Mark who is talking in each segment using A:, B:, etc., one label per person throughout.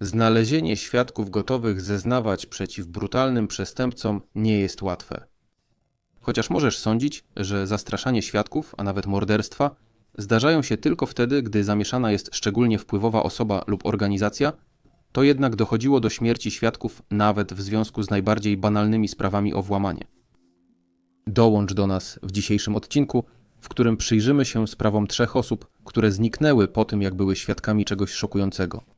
A: Znalezienie świadków gotowych zeznawać przeciw brutalnym przestępcom nie jest łatwe. Chociaż możesz sądzić, że zastraszanie świadków, a nawet morderstwa, zdarzają się tylko wtedy, gdy zamieszana jest szczególnie wpływowa osoba lub organizacja, to jednak dochodziło do śmierci świadków nawet w związku z najbardziej banalnymi sprawami o włamanie. Dołącz do nas w dzisiejszym odcinku, w którym przyjrzymy się sprawom trzech osób, które zniknęły po tym, jak były świadkami czegoś szokującego.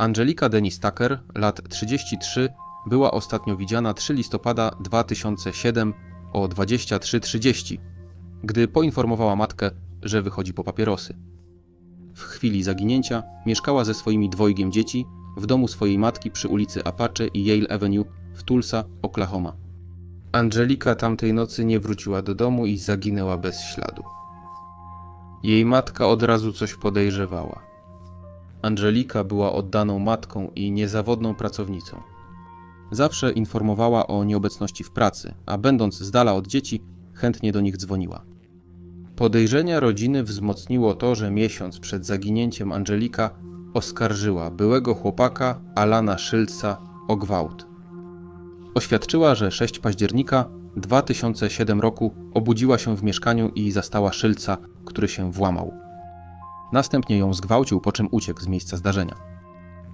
A: Angelika Dennis Tucker, lat 33, była ostatnio widziana 3 listopada 2007 o 23.30, gdy poinformowała matkę, że wychodzi po papierosy. W chwili zaginięcia mieszkała ze swoimi dwojgiem dzieci w domu swojej matki przy ulicy Apache i Yale Avenue w Tulsa, Oklahoma. Angelika tamtej nocy nie wróciła do domu i zaginęła bez śladu. Jej matka od razu coś podejrzewała. Angelika była oddaną matką i niezawodną pracownicą. Zawsze informowała o nieobecności w pracy, a będąc z dala od dzieci, chętnie do nich dzwoniła. Podejrzenia rodziny wzmocniło to, że miesiąc przed zaginięciem Angelika oskarżyła byłego chłopaka Alana Szylca o gwałt. Oświadczyła, że 6 października 2007 roku obudziła się w mieszkaniu i zastała Szylca, który się włamał. Następnie ją zgwałcił, po czym uciekł z miejsca zdarzenia.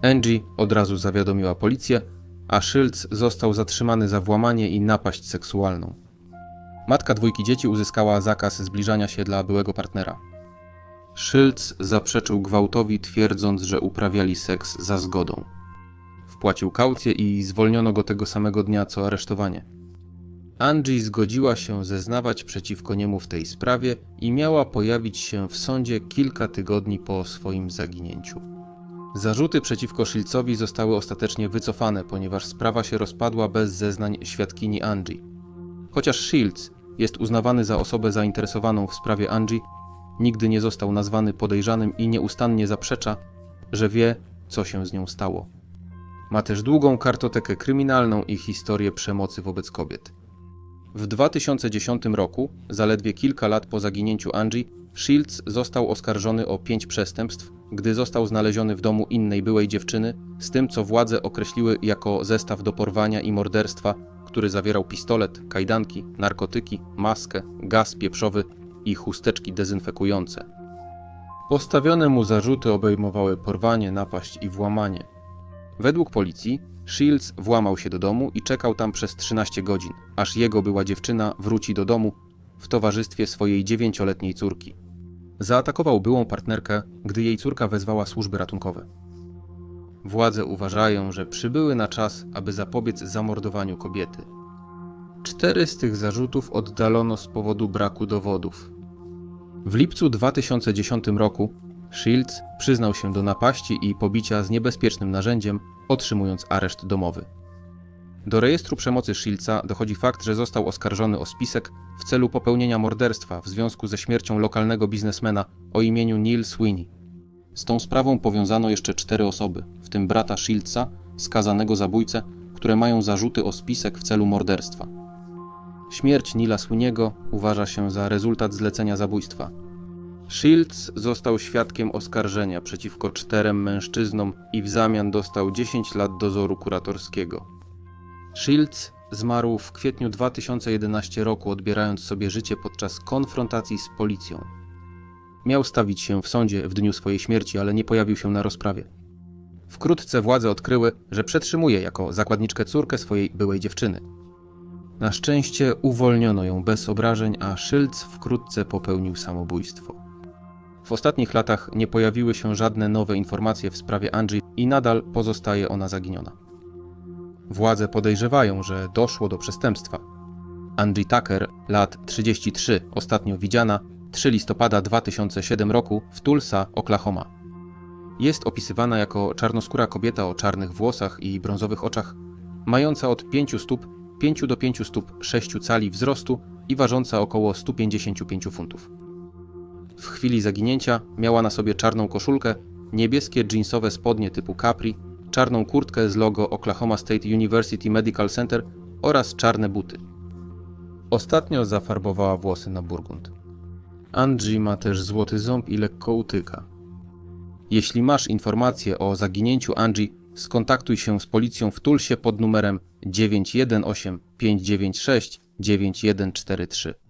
A: Angie od razu zawiadomiła policję, a Szylc został zatrzymany za włamanie i napaść seksualną. Matka dwójki dzieci uzyskała zakaz zbliżania się dla byłego partnera. Szylc zaprzeczył gwałtowi, twierdząc, że uprawiali seks za zgodą. Wpłacił kaucję i zwolniono go tego samego dnia co aresztowanie. Angie zgodziła się zeznawać przeciwko niemu w tej sprawie i miała pojawić się w sądzie kilka tygodni po swoim zaginięciu. Zarzuty przeciwko Szylcowi zostały ostatecznie wycofane, ponieważ sprawa się rozpadła bez zeznań świadkini Angie. Chociaż Shields jest uznawany za osobę zainteresowaną w sprawie Angie, nigdy nie został nazwany podejrzanym i nieustannie zaprzecza, że wie, co się z nią stało. Ma też długą kartotekę kryminalną i historię przemocy wobec kobiet. W 2010 roku, zaledwie kilka lat po zaginięciu Angie, Shields został oskarżony o pięć przestępstw, gdy został znaleziony w domu innej byłej dziewczyny, z tym co władze określiły jako zestaw do porwania i morderstwa, który zawierał pistolet, kajdanki, narkotyki, maskę, gaz pieprzowy i chusteczki dezynfekujące. Postawione mu zarzuty obejmowały porwanie, napaść i włamanie. Według policji Shields włamał się do domu i czekał tam przez 13 godzin, aż jego była dziewczyna wróci do domu w towarzystwie swojej dziewięcioletniej córki. Zaatakował byłą partnerkę, gdy jej córka wezwała służby ratunkowe. Władze uważają, że przybyły na czas, aby zapobiec zamordowaniu kobiety. Cztery z tych zarzutów oddalono z powodu braku dowodów. W lipcu 2010 roku Shields przyznał się do napaści i pobicia z niebezpiecznym narzędziem, otrzymując areszt domowy. Do rejestru przemocy Shieldsa dochodzi fakt, że został oskarżony o spisek w celu popełnienia morderstwa w związku ze śmiercią lokalnego biznesmena o imieniu Neil Sweeney. Z tą sprawą powiązano jeszcze cztery osoby, w tym brata Shieldsa, skazanego zabójcę, które mają zarzuty o spisek w celu morderstwa. Śmierć Nila Sweeney'ego uważa się za rezultat zlecenia zabójstwa. Shields został świadkiem oskarżenia przeciwko czterem mężczyznom i w zamian dostał 10 lat dozoru kuratorskiego. Shields zmarł w kwietniu 2011 roku, odbierając sobie życie podczas konfrontacji z policją. Miał stawić się w sądzie w dniu swojej śmierci, ale nie pojawił się na rozprawie. Wkrótce władze odkryły, że przetrzymuje jako zakładniczkę córkę swojej byłej dziewczyny. Na szczęście uwolniono ją bez obrażeń, a Shields wkrótce popełnił samobójstwo. W ostatnich latach nie pojawiły się żadne nowe informacje w sprawie Angie i nadal pozostaje ona zaginiona. Władze podejrzewają, że doszło do przestępstwa. Angie Tucker, lat 33, ostatnio widziana 3 listopada 2007 roku w Tulsa, Oklahoma. Jest opisywana jako czarnoskóra kobieta o czarnych włosach i brązowych oczach, mająca od 5 stóp 5 do 5 stóp 6 cali wzrostu i ważąca około 155 funtów. W chwili zaginięcia miała na sobie czarną koszulkę, niebieskie jeansowe spodnie typu capri, czarną kurtkę z logo Oklahoma State University Medical Center oraz czarne buty. Ostatnio zafarbowała włosy na burgund. Angie ma też złoty ząb i lekko utyka. Jeśli masz informacje o zaginięciu Angie, skontaktuj się z policją w Tulsie pod numerem 918 596 9143.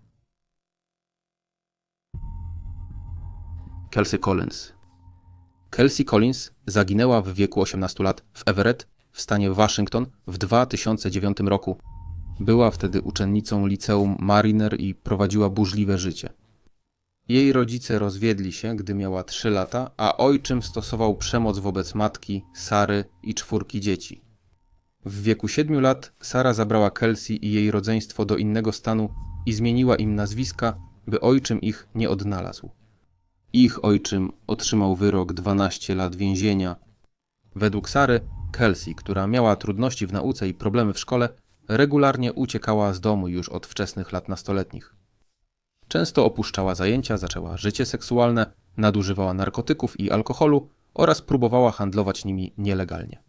A: Kelsey Collins Kelsey Collins zaginęła w wieku 18 lat w Everett w stanie Waszyngton w 2009 roku. Była wtedy uczennicą liceum Mariner i prowadziła burzliwe życie. Jej rodzice rozwiedli się, gdy miała 3 lata, a ojczym stosował przemoc wobec matki, Sary i czwórki dzieci. W wieku 7 lat Sara zabrała Kelsey i jej rodzeństwo do innego stanu i zmieniła im nazwiska, by ojczym ich nie odnalazł. Ich ojczym otrzymał wyrok 12 lat więzienia. Według Sary, Kelsey, która miała trudności w nauce i problemy w szkole, regularnie uciekała z domu już od wczesnych lat nastoletnich. Często opuszczała zajęcia, zaczęła życie seksualne, nadużywała narkotyków i alkoholu oraz próbowała handlować nimi nielegalnie.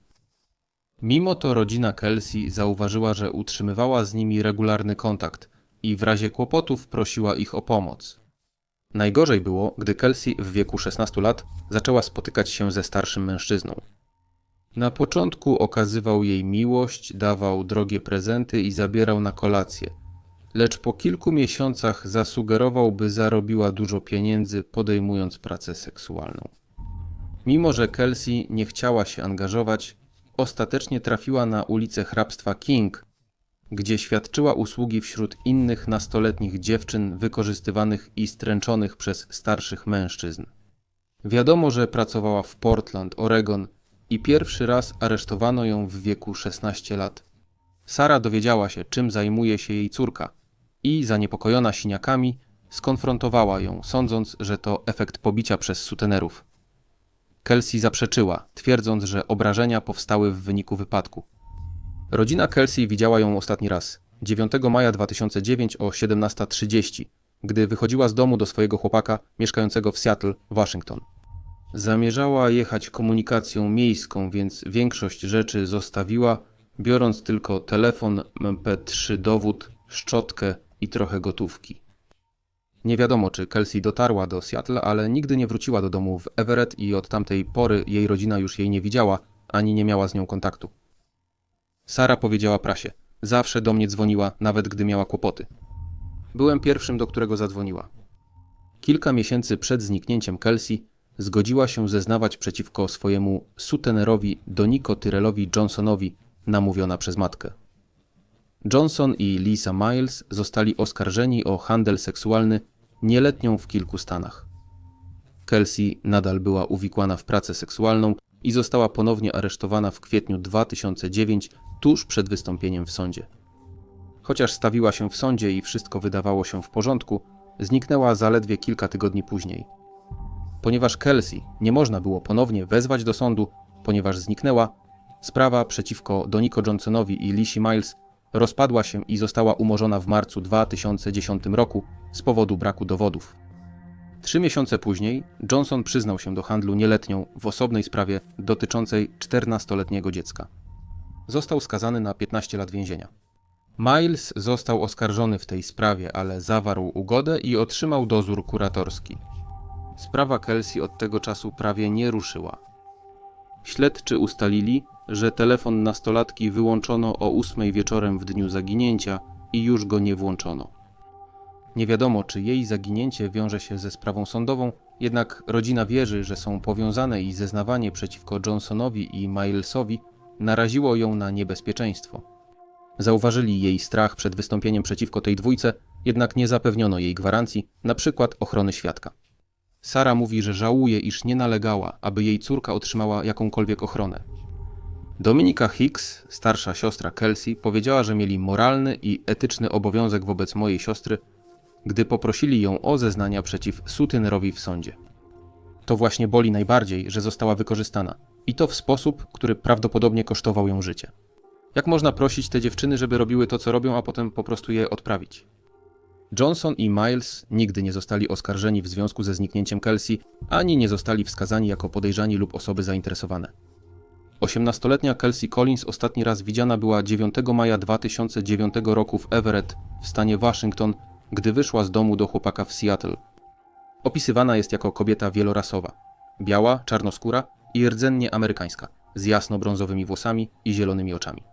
A: Mimo to rodzina Kelsey zauważyła, że utrzymywała z nimi regularny kontakt i w razie kłopotów prosiła ich o pomoc. Najgorzej było, gdy Kelsey w wieku 16 lat zaczęła spotykać się ze starszym mężczyzną. Na początku okazywał jej miłość, dawał drogie prezenty i zabierał na kolację, lecz po kilku miesiącach zasugerował, by zarobiła dużo pieniędzy, podejmując pracę seksualną. Mimo, że Kelsey nie chciała się angażować, ostatecznie trafiła na ulicę hrabstwa King, gdzie świadczyła usługi wśród innych nastoletnich dziewczyn wykorzystywanych i stręczonych przez starszych mężczyzn. Wiadomo, że pracowała w Portland, Oregon i pierwszy raz aresztowano ją w wieku 16 lat. Sara dowiedziała się, czym zajmuje się jej córka i, zaniepokojona siniakami, skonfrontowała ją, sądząc, że to efekt pobicia przez sutenerów. Kelsey zaprzeczyła, twierdząc, że obrażenia powstały w wyniku wypadku. Rodzina Kelsey widziała ją ostatni raz 9 maja 2009 o 17.30, gdy wychodziła z domu do swojego chłopaka mieszkającego w Seattle, Waszyngton. Zamierzała jechać komunikacją miejską, więc większość rzeczy zostawiła, biorąc tylko telefon, MP3 dowód, szczotkę i trochę gotówki. Nie wiadomo, czy Kelsey dotarła do Seattle, ale nigdy nie wróciła do domu w Everett i od tamtej pory jej rodzina już jej nie widziała, ani nie miała z nią kontaktu. Sara powiedziała prasie. Zawsze do mnie dzwoniła, nawet gdy miała kłopoty. Byłem pierwszym, do którego zadzwoniła. Kilka miesięcy przed zniknięciem Kelsey zgodziła się zeznawać przeciwko swojemu sutenerowi Doniko Tyrellowi Johnsonowi, namówiona przez matkę. Johnson i Lisa Miles zostali oskarżeni o handel seksualny nieletnią w kilku stanach. Kelsey nadal była uwikłana w pracę seksualną i została ponownie aresztowana w kwietniu 2009 tuż przed wystąpieniem w sądzie. Chociaż stawiła się w sądzie i wszystko wydawało się w porządku, zniknęła zaledwie kilka tygodni później. Ponieważ Kelsey nie można było ponownie wezwać do sądu, ponieważ zniknęła, sprawa przeciwko Doniko Johnsonowi i Lishi Miles rozpadła się i została umorzona w marcu 2010 roku z powodu braku dowodów. Trzy miesiące później Johnson przyznał się do handlu nieletnią w osobnej sprawie dotyczącej 14-letniego dziecka. Został skazany na 15 lat więzienia. Miles został oskarżony w tej sprawie, ale zawarł ugodę i otrzymał dozór kuratorski. Sprawa Kelsey od tego czasu prawie nie ruszyła. Śledczy ustalili, że telefon nastolatki wyłączono o 8 wieczorem w dniu zaginięcia i już go nie włączono. Nie wiadomo, czy jej zaginięcie wiąże się ze sprawą sądową, jednak rodzina wierzy, że są powiązane i zeznawanie przeciwko Johnsonowi i Milesowi naraziło ją na niebezpieczeństwo. Zauważyli jej strach przed wystąpieniem przeciwko tej dwójce, jednak nie zapewniono jej gwarancji, na przykład ochrony świadka. Sara mówi, że żałuje, iż nie nalegała, aby jej córka otrzymała jakąkolwiek ochronę. Dominika Hicks, starsza siostra Kelsey, powiedziała, że mieli moralny i etyczny obowiązek wobec mojej siostry, gdy poprosili ją o zeznania przeciw Sutynerowi w sądzie. To właśnie boli najbardziej, że została wykorzystana i to w sposób, który prawdopodobnie kosztował ją życie. Jak można prosić te dziewczyny, żeby robiły to, co robią, a potem po prostu je odprawić? Johnson i Miles nigdy nie zostali oskarżeni w związku ze zniknięciem Kelsey, ani nie zostali wskazani jako podejrzani lub osoby zainteresowane. 18-letnia Kelsey Collins ostatni raz widziana była 9 maja 2009 roku w Everett w stanie Waszyngton, gdy wyszła z domu do chłopaka w Seattle. Opisywana jest jako kobieta wielorasowa. Biała, czarnoskóra i rdzennie amerykańska, z jasno-brązowymi włosami i zielonymi oczami.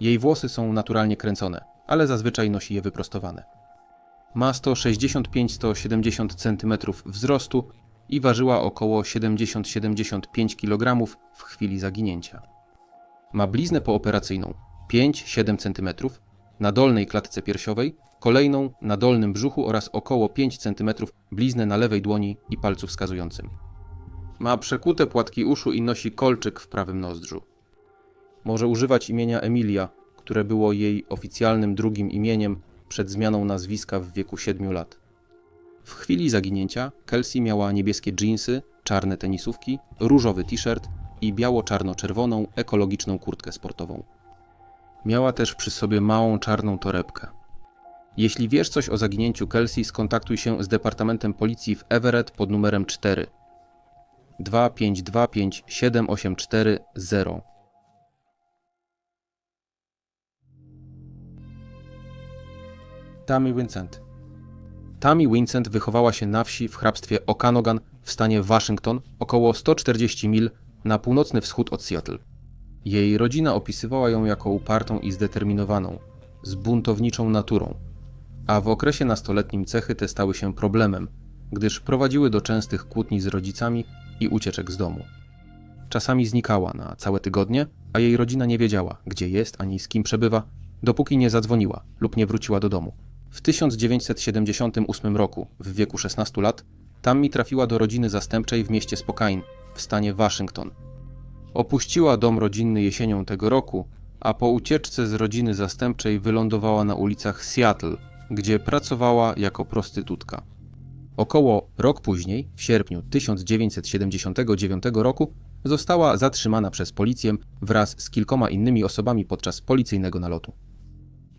A: Jej włosy są naturalnie kręcone, ale zazwyczaj nosi je wyprostowane. Ma 165-170 cm wzrostu i ważyła około 70-75 kg w chwili zaginięcia. Ma bliznę pooperacyjną 5-7 cm na dolnej klatce piersiowej, kolejną na dolnym brzuchu oraz około 5 cm bliznę na lewej dłoni i palcu wskazującym. Ma przekute płatki uszu i nosi kolczyk w prawym nozdrzu. Może używać imienia Emilia, które było jej oficjalnym drugim imieniem przed zmianą nazwiska w wieku 7 lat. W chwili zaginięcia Kelsey miała niebieskie dżinsy, czarne tenisówki, różowy t-shirt i biało-czarno-czerwoną ekologiczną kurtkę sportową. Miała też przy sobie małą czarną torebkę. Jeśli wiesz coś o zaginięciu Kelsey, skontaktuj się z Departamentem Policji w Everett pod numerem 4 2525 7840. Tammy Vincent Tammy Vincent wychowała się na wsi w hrabstwie Okanogan w stanie Waszyngton, około 140 mil na północny wschód od Seattle. Jej rodzina opisywała ją jako upartą i zdeterminowaną, z buntowniczą naturą, a w okresie nastoletnim cechy te stały się problemem, gdyż prowadziły do częstych kłótni z rodzicami i ucieczek z domu. Czasami znikała na całe tygodnie, a jej rodzina nie wiedziała, gdzie jest ani z kim przebywa, dopóki nie zadzwoniła lub nie wróciła do domu. W 1978 roku, w wieku 16 lat, Tammy trafiła do rodziny zastępczej w mieście Spokane, w stanie Waszyngton. Opuściła dom rodzinny jesienią tego roku, a po ucieczce z rodziny zastępczej wylądowała na ulicach Seattle, gdzie pracowała jako prostytutka. Około rok później, w sierpniu 1979 roku, została zatrzymana przez policję wraz z kilkoma innymi osobami podczas policyjnego nalotu.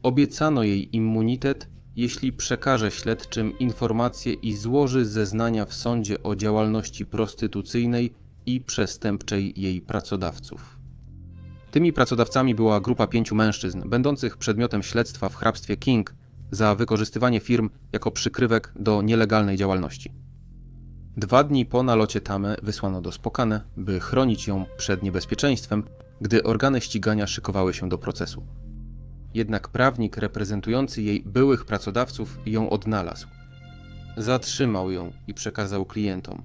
A: Obiecano jej immunitet, jeśli przekaże śledczym informacje i złoży zeznania w sądzie o działalności prostytucyjnej i przestępczej jej pracodawców. Tymi pracodawcami była grupa pięciu mężczyzn, będących przedmiotem śledztwa w hrabstwie King za wykorzystywanie firm jako przykrywek do nielegalnej działalności. Dwa dni po nalocie Tamę wysłano do Spokane, by chronić ją przed niebezpieczeństwem, gdy organy ścigania szykowały się do procesu. Jednak prawnik reprezentujący jej byłych pracodawców ją odnalazł. Zatrzymał ją i przekazał klientom.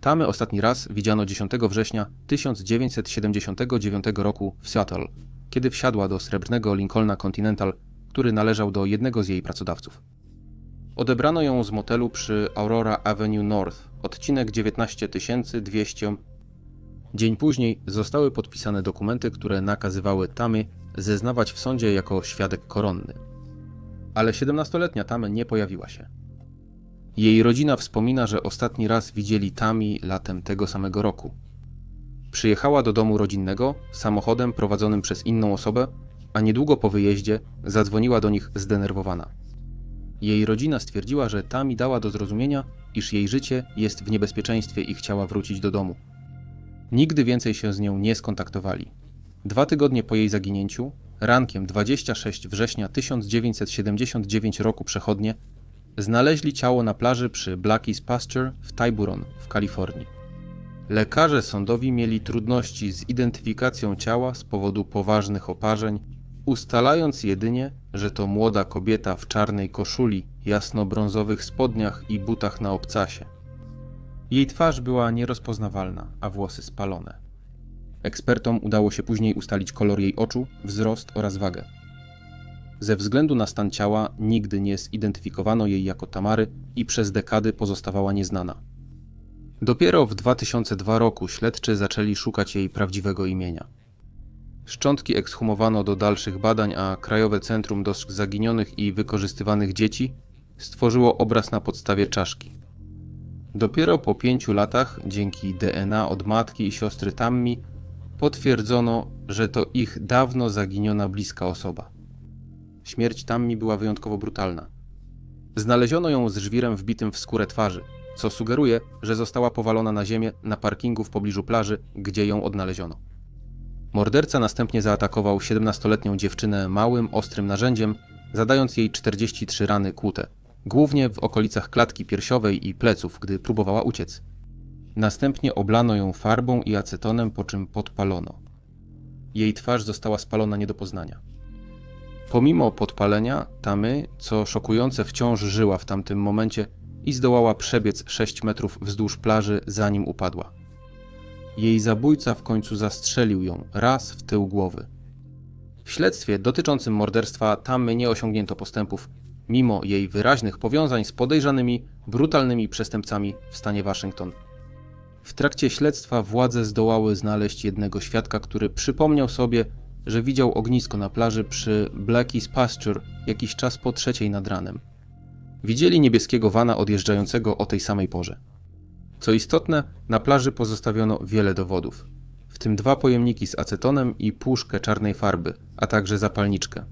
A: Tamę ostatni raz widziano 10 września 1979 roku w Seattle, kiedy wsiadła do srebrnego Lincolna Continental, który należał do jednego z jej pracodawców. Odebrano ją z motelu przy Aurora Avenue North, odcinek 19200. Dzień później zostały podpisane dokumenty, które nakazywały Tamy zeznawać w sądzie jako świadek koronny. Ale 17-letnia Tamy nie pojawiła się. Jej rodzina wspomina, że ostatni raz widzieli Tami latem tego samego roku. Przyjechała do domu rodzinnego samochodem prowadzonym przez inną osobę, a niedługo po wyjeździe zadzwoniła do nich zdenerwowana. Jej rodzina stwierdziła, że Tami dała do zrozumienia, iż jej życie jest w niebezpieczeństwie i chciała wrócić do domu. Nigdy więcej się z nią nie skontaktowali. Dwa tygodnie po jej zaginięciu, rankiem 26 września 1979 roku przechodnie, znaleźli ciało na plaży przy Blackie's Pasture w Tiburon w Kalifornii. Lekarze sądowi mieli trudności z identyfikacją ciała z powodu poważnych oparzeń, ustalając jedynie, że to młoda kobieta w czarnej koszuli, jasno-brązowych spodniach i butach na obcasie. Jej twarz była nierozpoznawalna, a włosy spalone. Ekspertom udało się później ustalić kolor jej oczu, wzrost oraz wagę. Ze względu na stan ciała nigdy nie zidentyfikowano jej jako Tamary i przez dekady pozostawała nieznana. Dopiero w 2002 roku śledczy zaczęli szukać jej prawdziwego imienia. Szczątki ekshumowano do dalszych badań, a Krajowe Centrum do Zaginionych i Wykorzystywanych Dzieci stworzyło obraz na podstawie czaszki. Dopiero po pięciu latach, dzięki DNA od matki i siostry Tammi, potwierdzono, że to ich dawno zaginiona bliska osoba. Śmierć Tammi była wyjątkowo brutalna. Znaleziono ją z żwirem wbitym w skórę twarzy, co sugeruje, że została powalona na ziemię na parkingu w pobliżu plaży, gdzie ją odnaleziono. Morderca następnie zaatakował 17-letnią dziewczynę małym, ostrym narzędziem, zadając jej 43 rany kłute, głównie w okolicach klatki piersiowej i pleców, gdy próbowała uciec. Następnie oblano ją farbą i acetonem, po czym podpalono. Jej twarz została spalona nie do poznania. Pomimo podpalenia, Tamy, co szokujące, wciąż żyła w tamtym momencie i zdołała przebiec 6 metrów wzdłuż plaży, zanim upadła. Jej zabójca w końcu zastrzelił ją raz w tył głowy. W śledztwie dotyczącym morderstwa Tamy nie osiągnięto postępów, mimo jej wyraźnych powiązań z podejrzanymi, brutalnymi przestępcami w stanie Waszyngton. W trakcie śledztwa władze zdołały znaleźć jednego świadka, który przypomniał sobie, że widział ognisko na plaży przy Blackie's Pasture jakiś czas po trzeciej nad ranem. Widzieli niebieskiego wana odjeżdżającego o tej samej porze. Co istotne, na plaży pozostawiono wiele dowodów, w tym dwa pojemniki z acetonem i puszkę czarnej farby, a także zapalniczkę.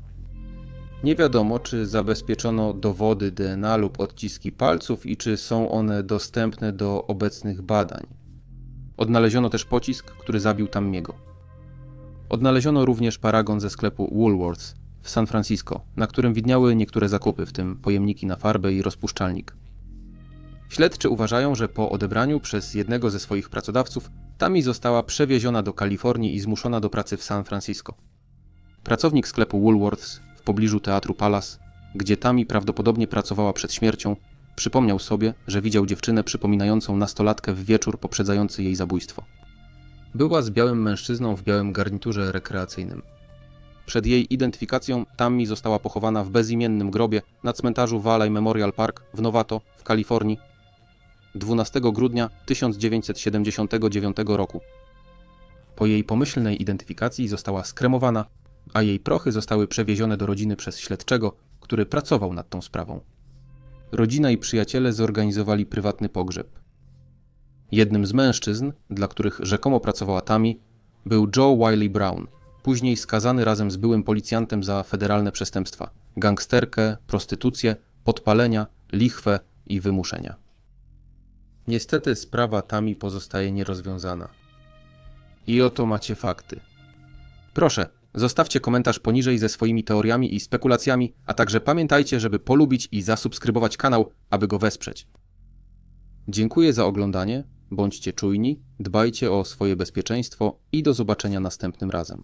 A: Nie wiadomo, czy zabezpieczono dowody DNA lub odciski palców i czy są one dostępne do obecnych badań. Odnaleziono też pocisk, który zabił Tammiego. Odnaleziono również paragon ze sklepu Woolworths w San Francisco, na którym widniały niektóre zakupy, w tym pojemniki na farbę i rozpuszczalnik. Śledczy uważają, że po odebraniu przez jednego ze swoich pracodawców Tami została przewieziona do Kalifornii i zmuszona do pracy w San Francisco. Pracownik sklepu Woolworths w pobliżu teatru Palace, gdzie Tami prawdopodobnie pracowała przed śmiercią, przypomniał sobie, że widział dziewczynę przypominającą nastolatkę w wieczór poprzedzający jej zabójstwo. Była z białym mężczyzną w białym garniturze rekreacyjnym. Przed jej identyfikacją Tammy została pochowana w bezimiennym grobie na cmentarzu Valley Memorial Park w Novato w Kalifornii 12 grudnia 1979 roku. Po jej pomyślnej identyfikacji została skremowana, a jej prochy zostały przewiezione do rodziny przez śledczego, który pracował nad tą sprawą. Rodzina i przyjaciele zorganizowali prywatny pogrzeb. Jednym z mężczyzn, dla których rzekomo pracowała Tami, był Joe Wiley Brown, później skazany razem z byłym policjantem za federalne przestępstwa gangsterkę, prostytucję, podpalenia, lichwę i wymuszenia. Niestety sprawa Tami pozostaje nierozwiązana. I oto macie fakty. Proszę, zostawcie komentarz poniżej ze swoimi teoriami i spekulacjami, a także pamiętajcie, żeby polubić i zasubskrybować kanał, aby go wesprzeć. Dziękuję za oglądanie, bądźcie czujni, dbajcie o swoje bezpieczeństwo i do zobaczenia następnym razem.